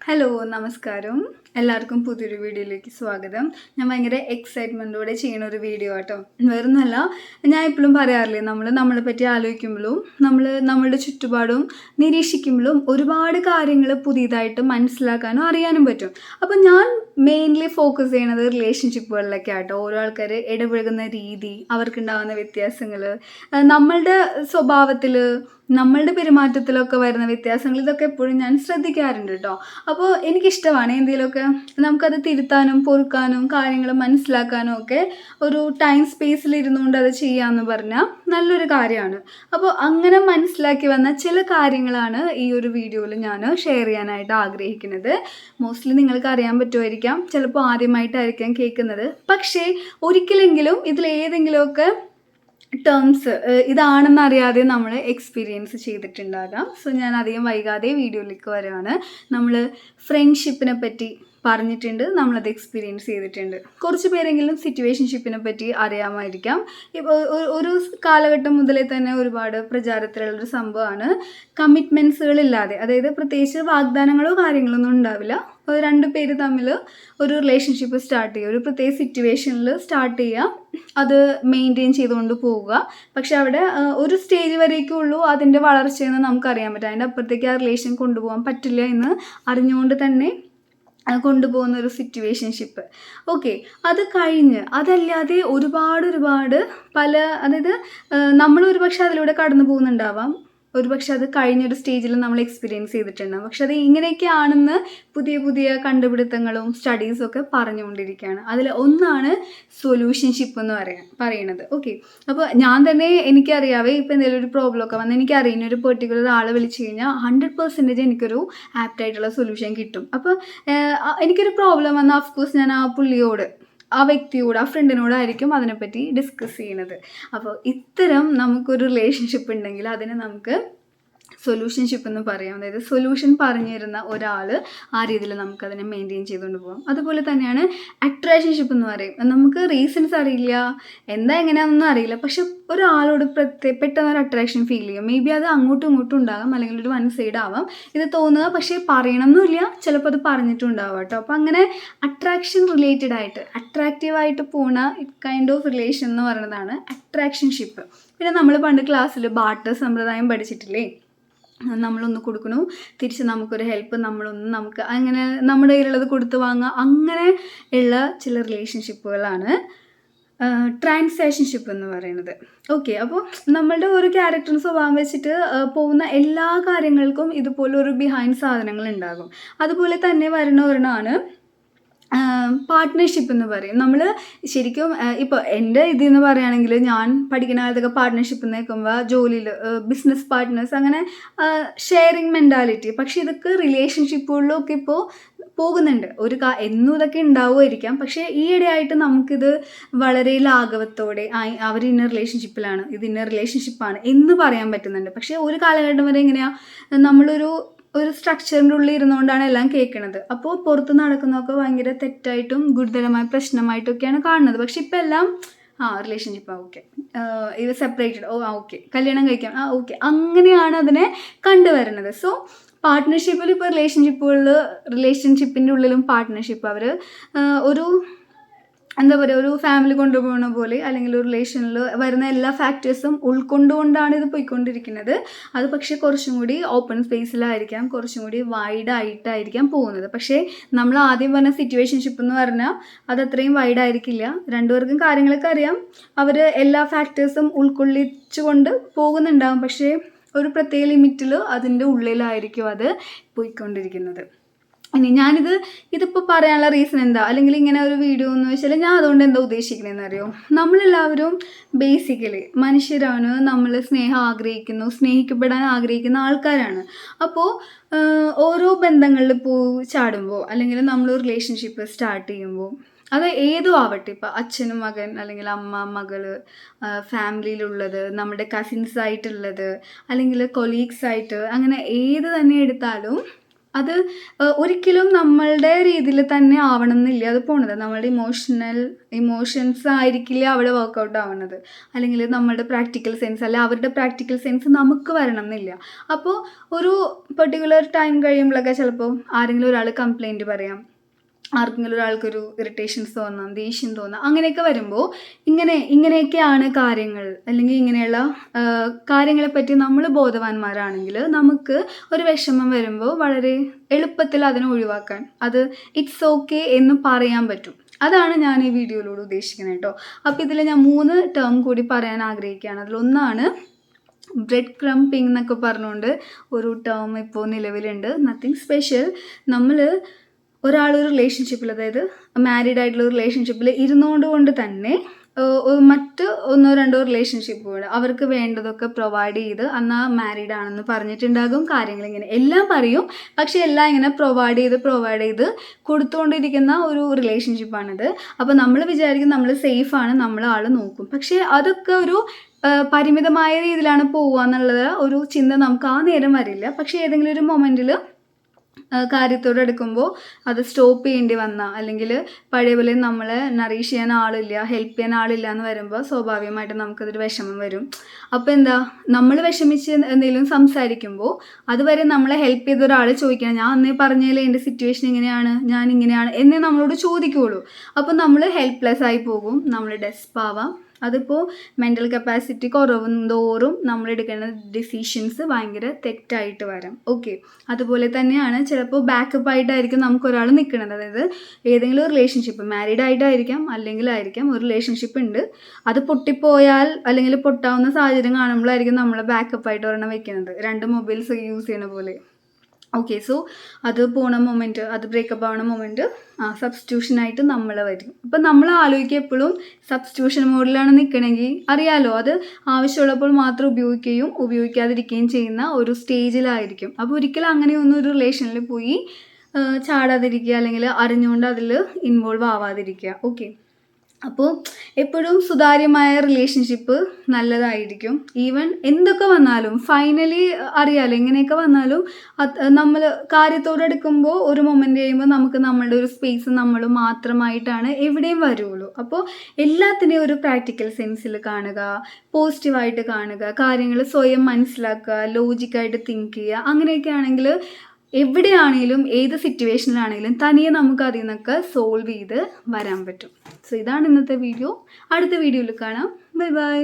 Hello നമസ്കാരം. എല്ലാവർക്കും പുതിയൊരു വീഡിയോയിലേക്ക് സ്വാഗതം. ഞാൻ ഭയങ്കര എക്സൈറ്റ്മെന്റോടെ ചെയ്യുന്ന ഒരു വീഡിയോ ആട്ടോ. വേറൊന്നുമല്ല ഞാൻ എപ്പോഴും പറയാറില്ലേ നമ്മൾ നമ്മളെ പറ്റി ആലോചിക്കുമ്പോഴും നമ്മൾ നമ്മളുടെ ചുറ്റുപാടും നിരീക്ഷിക്കുമ്പോഴും ഒരുപാട് കാര്യങ്ങൾ പുതിയതായിട്ട് മനസ്സിലാക്കാനും അറിയാനും പറ്റും. അപ്പം ഞാൻ മെയിൻലി ഫോക്കസ് ചെയ്യണത് റിലേഷൻഷിപ്പുകളിലൊക്കെ ആട്ടോ. ഓരോ ആൾക്കാർ ഇടപഴകുന്ന രീതി അവർക്കുണ്ടാകുന്ന വ്യത്യാസങ്ങൾ നമ്മളുടെ സ്വഭാവത്തിൽ നമ്മളുടെ പെരുമാറ്റത്തിലൊക്കെ വരുന്ന വ്യത്യാസങ്ങൾ ഇതൊക്കെ എപ്പോഴും ഞാൻ ശ്രദ്ധിക്കാറുണ്ട് കേട്ടോ അപ്പോൾ എനിക്കിഷ്ടമാണ് എന്തെങ്കിലുമൊക്കെ നമുക്കത് തിരുത്താനും പൊറുക്കാനും കാര്യങ്ങൾ മനസ്സിലാക്കാനും ഒക്കെ ഒരു ടൈം സ്പേസിൽ ഇരുന്നുകൊണ്ട് അത് ചെയ്യാമെന്ന് പറഞ്ഞാൽ നല്ലൊരു കാര്യമാണ്. അപ്പോൾ അങ്ങനെ മനസ്സിലാക്കി വന്ന ചില കാര്യങ്ങളാണ് ഈ ഒരു വീഡിയോയിൽ ഞാൻ ഷെയർ ചെയ്യാനായിട്ട് ആഗ്രഹിക്കുന്നത്. മോസ്റ്റ്ലി നിങ്ങൾക്ക് അറിയാൻ പറ്റുമായിരിക്കാം. ചിലപ്പോൾ ആദ്യമായിട്ടായിരിക്കാം കേൾക്കുന്നത്. പക്ഷേ ഒരിക്കലെങ്കിലും ഇതിലേതെങ്കിലുമൊക്കെ ടേംസ് ഇതാണെന്ന് അറിയാതെ നമ്മൾ എക്സ്പീരിയൻസ് ചെയ്തിട്ടുണ്ടാകാം. സോ ഞാൻ അധികം വൈകാതെ വീഡിയോയിലേക്ക് വരുവാണ് നമ്മൾ ഫ്രണ്ട്ഷിപ്പിനെ പറ്റി പറഞ്ഞിട്ടുണ്ട് നമ്മളത് എക്സ്പീരിയൻസ് ചെയ്തിട്ടുണ്ട്. കുറച്ച് പേരെങ്കിലും സിറ്റുവേഷൻഷിപ്പിനെ പറ്റി അറിയാമായിരിക്കാം. ഇപ്പോൾ ഒരു കാലഘട്ടം മുതലേ തന്നെ ഒരുപാട് പ്രചാരത്തിലുള്ളൊരു സംഭവമാണ്. കമ്മിറ്റ്മെന്റ്സുകളില്ലാതെ അതായത് പ്രത്യേകിച്ച് വാഗ്ദാനങ്ങളോ കാര്യങ്ങളൊന്നും ഉണ്ടാവില്ല. രണ്ട് പേര് തമ്മിൽ ഒരു റിലേഷൻഷിപ്പ് സ്റ്റാർട്ട് ചെയ്യുക ഒരു പ്രത്യേക സിറ്റുവേഷനിൽ സ്റ്റാർട്ട് ചെയ്യുക അത് മെയിന്റെയിൻ ചെയ്തുകൊണ്ട് പോവുക. പക്ഷെ അവിടെ ഒരു സ്റ്റേജ് വരേക്കേ ഉള്ളൂ അതിന്റെ വളർച്ചയെന്ന് നമുക്കറിയാൻ പറ്റും. അതിന്റെ അപ്പുറത്തേക്ക് ആ റിലേഷൻ കൊണ്ടുപോകാൻ പറ്റില്ല എന്ന് അറിഞ്ഞുകൊണ്ട് തന്നെ കൊണ്ടുപോകുന്ന ഒരു സിറ്റുവേഷൻഷിപ്പ് ഓക്കെ അത് കഴിഞ്ഞ് അതല്ലാതെ ഒരുപാട് ഒരുപാട് പല അതായത് നമ്മൾ ഒരുപക്ഷെ അതിലൂടെ കടന്നു പോകുന്നുണ്ടാവാം ഒരുപക്ഷെ അത് കഴിഞ്ഞൊരു സ്റ്റേജിൽ നമ്മൾ എക്സ്പീരിയൻസ് ചെയ്തിട്ടുണ്ടാകും പക്ഷെ അത് ഇങ്ങനെയൊക്കെ ആണെന്ന് പുതിയ പുതിയ കണ്ടുപിടുത്തങ്ങളും സ്റ്റഡീസും ഒക്കെ പറഞ്ഞുകൊണ്ടിരിക്കുകയാണ്. അതിൽ ഒന്നാണ് സൊല്യൂഷൻഷിപ്പ് എന്ന് പറയാൻ പറയണത് ഓക്കെ അപ്പോൾ ഞാൻ തന്നെ എനിക്കറിയാവേ ഇപ്പോൾ എന്തെങ്കിലും ഒരു പ്രോബ്ലം ഒക്കെ വന്ന് എനിക്ക് അറിയുന്ന ഒരു പെർട്ടിക്കുലർ ആളെ വിളിച്ചു കഴിഞ്ഞാൽ ഹൺഡ്രഡ് പെർസെന്റേജ് എനിക്കൊരു ആപ്റ്റായിട്ടുള്ള സൊല്യൂഷൻ കിട്ടും. അപ്പോൾ എനിക്കൊരു പ്രോബ്ലം വന്നാൽ ഓഫ്കോഴ്സ് ഞാൻ ആ പുള്ളിയോട് ആ വ്യക്തിയോട് ആ ഫ്രണ്ടിനോടായിരിക്കും അതിനെപ്പറ്റി ഡിസ്കസ് ചെയ്യുന്നത്. അപ്പോൾ ഇത്തരം നമുക്കൊരു റിലേഷൻഷിപ്പ് ഉണ്ടെങ്കിൽ അതിനെ നമുക്ക് സൊല്യൂഷൻഷിപ്പ് എന്ന് പറയാം. അതായത് സൊല്യൂഷൻ പറഞ്ഞു തരുന്ന ഒരാൾ ആ രീതിയിൽ നമുക്കതിനെ മെയിന്റെയിൻ ചെയ്തുകൊണ്ട് പോകാം. അതുപോലെ തന്നെയാണ് അട്രാക്ഷൻഷിപ്പ് എന്ന് പറയും. നമുക്ക് റീസൺസ് അറിയില്ല. എന്താ എങ്ങനെയാണെന്നൊന്നും അറിയില്ല. പക്ഷെ ഒരാളോട് പ്രത്യേക പെട്ടെന്ന് ഒരു അട്രാക്ഷൻ ഫീൽ ചെയ്യും. മേ ബി അത് അങ്ങോട്ടും ഇങ്ങോട്ടും ഉണ്ടാകാം അല്ലെങ്കിൽ ഒരു വൺ സൈഡ് ആവാം. ഇത് തോന്നുക പക്ഷേ പറയണമെന്നില്ല ചിലപ്പോൾ അത് പറഞ്ഞിട്ടുണ്ടാവാം കേട്ടോ. അപ്പോൾ അങ്ങനെ അട്രാക്ഷൻ റിലേറ്റഡ് ആയിട്ട് അട്രാക്റ്റീവായിട്ട് പോണ കൈൻഡ് ഓഫ് റിലേഷൻ എന്ന് പറയുന്നതാണ് അട്രാക്ഷൻഷിപ്പ് പിന്നെ നമ്മൾ പണ്ട് ക്ലാസ്സിൽ ബാട്ടർ സമ്പ്രദായം പഠിച്ചിട്ടില്ലേ? നമ്മളൊന്ന് കൊടുക്കണു. തിരിച്ച് നമുക്കൊരു ഹെൽപ്പ് നമ്മളൊന്ന് നമുക്ക് അങ്ങനെ നമ്മുടെ കയ്യിലുള്ളത് കൊടുത്തു വാങ്ങുക അങ്ങനെ ഉള്ള ചില റിലേഷൻഷിപ്പുകളാണ് ട്രാൻസാക്ഷൻഷിപ്പ് എന്ന് പറയുന്നത്. ഓക്കെ അപ്പോൾ നമ്മളുടെ ഒരു ക്യാരക്ടർ സ്വഭാവം വെച്ചിട്ട് പോകുന്ന എല്ലാ കാര്യങ്ങൾക്കും ഇതുപോലെ ഒരു ബിഹൈൻഡ് സാധനങ്ങൾ ഉണ്ടാകും. അതുപോലെ തന്നെ വരുന്ന ഒരെണ്ണമാണ് പാർട്ട്ണർഷിപ്പ് എന്ന് പറയും. നമ്മൾ ശരിക്കും ഇപ്പോൾ എന്റെ ഇതെന്ന് പറയുകയാണെങ്കിൽ ഞാൻ പഠിക്കുന്ന കാലത്തൊക്കെ പാർട്ട്ണർഷിപ്പ് നിൽക്കുമ്പോൾ ജോലിയിൽ ബിസിനസ് പാർട്ട്നേഴ്സ് അങ്ങനെ ഷെയറിങ് മെന്റാലിറ്റി പക്ഷേ ഇതൊക്കെ റിലേഷൻഷിപ്പുകളിലൊക്കെ ഇപ്പോൾ പോകുന്നുണ്ട്. ഒരു കാ എന്നും ഇതൊക്കെ ഉണ്ടാവുമായിരിക്കാം. പക്ഷേ ഈയിടെയായിട്ട് നമുക്കിത് വളരെ ലാഘവത്തോടെ അവർ ഇന്ന റിലേഷൻഷിപ്പിലാണ് ഇത് ഇന്ന റിലേഷൻഷിപ്പാണ് എന്ന് പറയാൻ പറ്റുന്നുണ്ട്. പക്ഷേ ഒരു കാലഘട്ടം വരെ എങ്ങനെയാണ് നമ്മളൊരു ഒരു സ്ട്രക്ചറിന്റെ ഉള്ളിൽ ഇരുന്നുകൊണ്ടാണ് എല്ലാം കേൾക്കുന്നത്. അപ്പോൾ പുറത്ത് നടക്കുന്നതൊക്കെ ഭയങ്കര തെറ്റായിട്ടും ഗുരുതരമായ പ്രശ്നമായിട്ടൊക്കെയാണ് കാണുന്നത്. പക്ഷേ ഇപ്പം എല്ലാം ആ റിലേഷൻഷിപ്പ് ആ ഓക്കെ ഇത് സെപ്പറേറ്റഡ് ഓ ആ ഓക്കെ കല്യാണം കഴിക്കാം ആ ഓക്കെ അങ്ങനെയാണ് അതിനെ കണ്ടുവരുന്നത്. സോ പാർട്ട്ണർഷിപ്പിൽ ഇപ്പോൾ റിലേഷൻഷിപ്പുകളിൽ റിലേഷൻഷിപ്പിന്റെ ഉള്ളിലും പാർട്ട്ണർഷിപ്പ് അവർ ഒരു എന്താ പറയുക ഒരു ഫാമിലി കൊണ്ടുപോകുന്ന പോലെ അല്ലെങ്കിൽ ഒരു റിലേഷനിൽ വരുന്ന എല്ലാ ഫാക്ടേഴ്സും ഉൾക്കൊണ്ടുകൊണ്ടാണ് ഇത് പോയിക്കൊണ്ടിരിക്കുന്നത്. അത് പക്ഷേ കുറച്ചും കൂടി ഓപ്പൺ സ്പേസിലായിരിക്കാം കുറച്ചും കൂടി വൈഡ് ആയിട്ടായിരിക്കാം പോകുന്നത്. പക്ഷേ നമ്മൾ ആദ്യം പറഞ്ഞ സിറ്റുവേഷൻഷിപ്പ് എന്ന് പറഞ്ഞാൽ അത് അത്രയും വൈഡ് ആയിരിക്കില്ല രണ്ടുപേർക്കും കാര്യങ്ങളൊക്കെ അറിയാം. അവർ എല്ലാ ഫാക്ടേഴ്സും ഉൾക്കൊള്ളിച്ചുകൊണ്ട് പോകുന്നുണ്ടാകും പക്ഷേ ഒരു പ്രത്യേക ലിമിറ്റിൽ അതിന്റെ ഉള്ളിലായിരിക്കും അത് പോയിക്കൊണ്ടിരിക്കുന്നത്. ഇനി ഞാനിത് ഇതിപ്പോൾ പറയാനുള്ള റീസൺ എന്താ? അല്ലെങ്കിൽ ഇങ്ങനെ ഒരു വീഡിയോ എന്ന് വെച്ചാൽ ഞാൻ അതുകൊണ്ട് എന്താ ഉദ്ദേശിക്കുന്നതെന്ന് അറിയോ? നമ്മളെല്ലാവരും ബേസിക്കലി മനുഷ്യരാണ്. നമ്മൾ സ്നേഹം ആഗ്രഹിക്കുന്നു. സ്നേഹിക്കപ്പെടാൻ ആഗ്രഹിക്കുന്ന ആൾക്കാരാണ്. അപ്പോൾ ഓരോ ബന്ധങ്ങളിൽ പോ ചാടുമ്പോൾ അല്ലെങ്കിൽ നമ്മൾ റിലേഷൻഷിപ്പ് സ്റ്റാർട്ട് ചെയ്യുമ്പോൾ അത് ഏതും ആവട്ടെ. ഇപ്പം അച്ഛനും മകൻ അല്ലെങ്കിൽ അമ്മ മകൾ ഫാമിലിയിലുള്ളത് നമ്മുടെ കസിൻസ് ആയിട്ടുള്ളത് അല്ലെങ്കിൽ കൊലീഗ്സ് ആയിട്ട് അങ്ങനെ ഏത് തന്നെ എടുത്താലും അത് ഒരിക്കലും നമ്മളുടെ രീതിയിൽ തന്നെ ആവണം എന്നില്ല അത് പോണത് നമ്മളുടെ ഇമോഷണൽ ഇമോഷൻസ് ആയിരിക്കില്ല അവിടെ വർക്കൗട്ട് ആവണത്. അല്ലെങ്കിൽ നമ്മളുടെ പ്രാക്ടിക്കൽ സെൻസ് അല്ല അവരുടെ പ്രാക്ടിക്കൽ സെൻസ് നമുക്ക് വരണം എന്നില്ല അപ്പോൾ ഒരു പെർട്ടിക്കുലർ ടൈം കഴിയുമ്പോഴൊക്കെ ചിലപ്പോൾ ആരെങ്കിലും ഒരാൾ കംപ്ലൈന്റ് പറയാം. ആർക്കെങ്കിലും ഒരാൾക്കൊരു ഇറിറ്റേഷൻസ് തോന്നാം ദേഷ്യം തോന്നാം അങ്ങനെയൊക്കെ വരുമ്പോൾ ഇങ്ങനെ ഇങ്ങനെയൊക്കെയാണ് കാര്യങ്ങൾ. അല്ലെങ്കിൽ ഇങ്ങനെയുള്ള കാര്യങ്ങളെപ്പറ്റി നമ്മൾ ബോധവാന്മാരാണെങ്കിൽ നമുക്ക് ഒരു വിഷമം വരുമ്പോൾ വളരെ എളുപ്പത്തിൽ അതിനെ ഒഴിവാക്കാൻ. അത് ഇറ്റ്സ് ഓക്കെ എന്ന് പറയാൻ പറ്റും. അതാണ് ഞാൻ ഈ വീഡിയോയിലൂടെ ഉദ്ദേശിക്കുന്നത് കേട്ടോ. അപ്പോൾ ഇതിൽ ഞാൻ മൂന്ന് ടേം കൂടി പറയാൻ ആഗ്രഹിക്കുകയാണ്. അതിലൊന്നാണ് ബ്രെഡ് ക്രംപിംഗ് എന്നൊക്കെ പറഞ്ഞുകൊണ്ട് ഒരു ടേം ഇപ്പോൾ നിലവിലുണ്ട്. നത്തിങ് സ്പെഷ്യൽ നമ്മൾ ഒരാളൊരു റിലേഷൻഷിപ്പിൽ അതായത് മാരീഡ് ആയിട്ടുള്ള ഒരു റിലേഷൻഷിപ്പിൽ ഇരുന്നുകൊണ്ട് കൊണ്ട് തന്നെ മറ്റ് ഒന്നോ രണ്ടോ റിലേഷൻഷിപ്പുകൾ അവർക്ക് വേണ്ടതൊക്കെ പ്രൊവൈഡ് ചെയ്ത് അന്ന് മാരീഡ് ആണെന്ന് പറഞ്ഞിട്ടുണ്ടാകും കാര്യങ്ങൾ ഇങ്ങനെ എല്ലാം പറയും. പക്ഷേ എല്ലാം ഇങ്ങനെ പ്രൊവൈഡ് ചെയ്ത് പ്രൊവൈഡ് ചെയ്ത് കൊടുത്തുകൊണ്ടിരിക്കുന്ന ഒരു റിലേഷൻഷിപ്പാണിത് അപ്പോൾ നമ്മൾ വിചാരിക്കും നമ്മൾ സേഫാണ് നമ്മൾ ആൾ നോക്കും. പക്ഷേ അതൊക്കെ ഒരു പരിമിതമായ രീതിയിലാണ് പോവുക എന്നുള്ളത് ഒരു ചിന്ത നമുക്ക് ആ നേരം വരില്ല. പക്ഷേ ഏതെങ്കിലും ഒരു മൊമെന്റിൽ കാര്യത്തോട് എടുക്കുമ്പോൾ അത് സ്റ്റോപ്പ് ചെയ്യേണ്ടി വന്ന. അല്ലെങ്കിൽ പഴയ പോലെ നമ്മളെ നറീഷ് ചെയ്യാൻ ആളില്ല ഹെൽപ്പ് ചെയ്യാൻ ആളില്ല എന്ന് വരുമ്പോൾ സ്വാഭാവികമായിട്ടും നമുക്കതൊരു വിഷമം വരും. അപ്പോൾ എന്താ നമ്മൾ വിഷമിച്ച് എന്തെങ്കിലും സംസാരിക്കുമ്പോൾ അതുവരെ നമ്മളെ ഹെൽപ്പ് ചെയ്ത ഒരാൾ ചോദിക്കണം ഞാൻ അന്നേ പറഞ്ഞാലേ എന്റെ സിറ്റുവേഷൻ ഇങ്ങനെയാണ് ഞാൻ ഇങ്ങനെയാണ് എന്നേ നമ്മളോട് ചോദിക്കുകയുള്ളൂ അപ്പോൾ നമ്മൾ ഹെൽപ്ലെസ് ആയി പോകും നമ്മൾ ഡെസ്പ് ആവാം. അതിപ്പോൾ മെന്റൽ കപ്പാസിറ്റി കുറവും തോറും നമ്മൾ എടുക്കുന്ന ഡിസിഷൻസ് ഭയങ്കര തെറ്റായിട്ട് വരാം. ഓക്കെ അതുപോലെ തന്നെയാണ് ചിലപ്പോൾ ബാക്കപ്പ് ആയിട്ടായിരിക്കും നമുക്കൊരാൾ നിൽക്കുന്നത്. അതായത് ഏതെങ്കിലും ഒരു റിലേഷൻഷിപ്പ് മാരീഡ് ആയിട്ടായിരിക്കാം അല്ലെങ്കിൽ ആയിരിക്കാം ഒരു റിലേഷൻഷിപ്പ് ഉണ്ട്. അത് പൊട്ടിപ്പോയാൽ അല്ലെങ്കിൽ പൊട്ടാവുന്ന സാഹചര്യം കാണുമ്പോഴായിരിക്കും നമ്മൾ ബാക്കപ്പ് ആയിട്ട് ഒരെണ്ണം വെക്കുന്നത്. രണ്ട് മൊബൈൽസ് യൂസ് ചെയ്യുന്ന പോലെ. ഓക്കെ സോ അത് പോണ മൊമെന്റ് അത് ബ്രേക്കപ്പ് ആവണ മൊമെന്റ് ആ സബ്സ്റ്റിറ്റ്യൂഷനായിട്ട് നമ്മൾ വരും. അപ്പം നമ്മൾ ആലോചിക്കുക എപ്പോഴും സബ്സ്റ്റിറ്റ്യൂഷൻ മോഡിലാണ് നിൽക്കണമെങ്കിൽ അറിയാലോ അത് ആവശ്യമുള്ളപ്പോൾ മാത്രം ഉപയോഗിക്കുകയും ഉപയോഗിക്കാതിരിക്കുകയും ചെയ്യുന്ന ഒരു സ്റ്റേജിലായിരിക്കും അപ്പോൾ ഒരിക്കലും അങ്ങനെയൊന്നും ഒരു റിലേഷനിൽ പോയി ചാടാതിരിക്കുക അല്ലെങ്കിൽ അറിഞ്ഞുകൊണ്ട് അതിൽ ഇൻവോൾവ് ആവാതിരിക്കുക. ഓക്കെ അപ്പോൾ എപ്പോഴും സുതാര്യമായ റിലേഷൻഷിപ്പ് നല്ലതായിരിക്കും. ഈവൻ എന്തൊക്കെ വന്നാലും ഫൈനലി അറിയാലോ എങ്ങനെയൊക്കെ വന്നാലും നമ്മൾ കാര്യത്തോടെ എടുക്കുമ്പോൾ ഒരു മൊമെന്റ് കഴിയുമ്പോൾ നമുക്ക് നമ്മളുടെ ഒരു സ്പേസ് നമ്മൾ മാത്രമായിട്ടാണ് എവിടെയും വരുള്ളൂ. അപ്പോൾ എല്ലാത്തിനെയും ഒരു പ്രാക്ടിക്കൽ സെൻസിൽ കാണുക പോസിറ്റീവായിട്ട് കാണുക കാര്യങ്ങൾ സ്വയം മനസ്സിലാക്കുക ലോജിക്കായിട്ട് തിങ്ക് ചെയ്യുക അങ്ങനെയൊക്കെ ആണെങ്കിൽ എവിടെയാണെങ്കിലും ഏത് സിറ്റുവേഷനിലാണെങ്കിലും തനിയെ നമുക്ക് അതിൽ നിന്നൊക്കെ സോൾവ് ചെയ്ത് വരാൻ പറ്റും. സോ ഇതാണ് ഇന്നത്തെ വീഡിയോ അടുത്ത വീഡിയോയിൽ കാണാം. Bye bye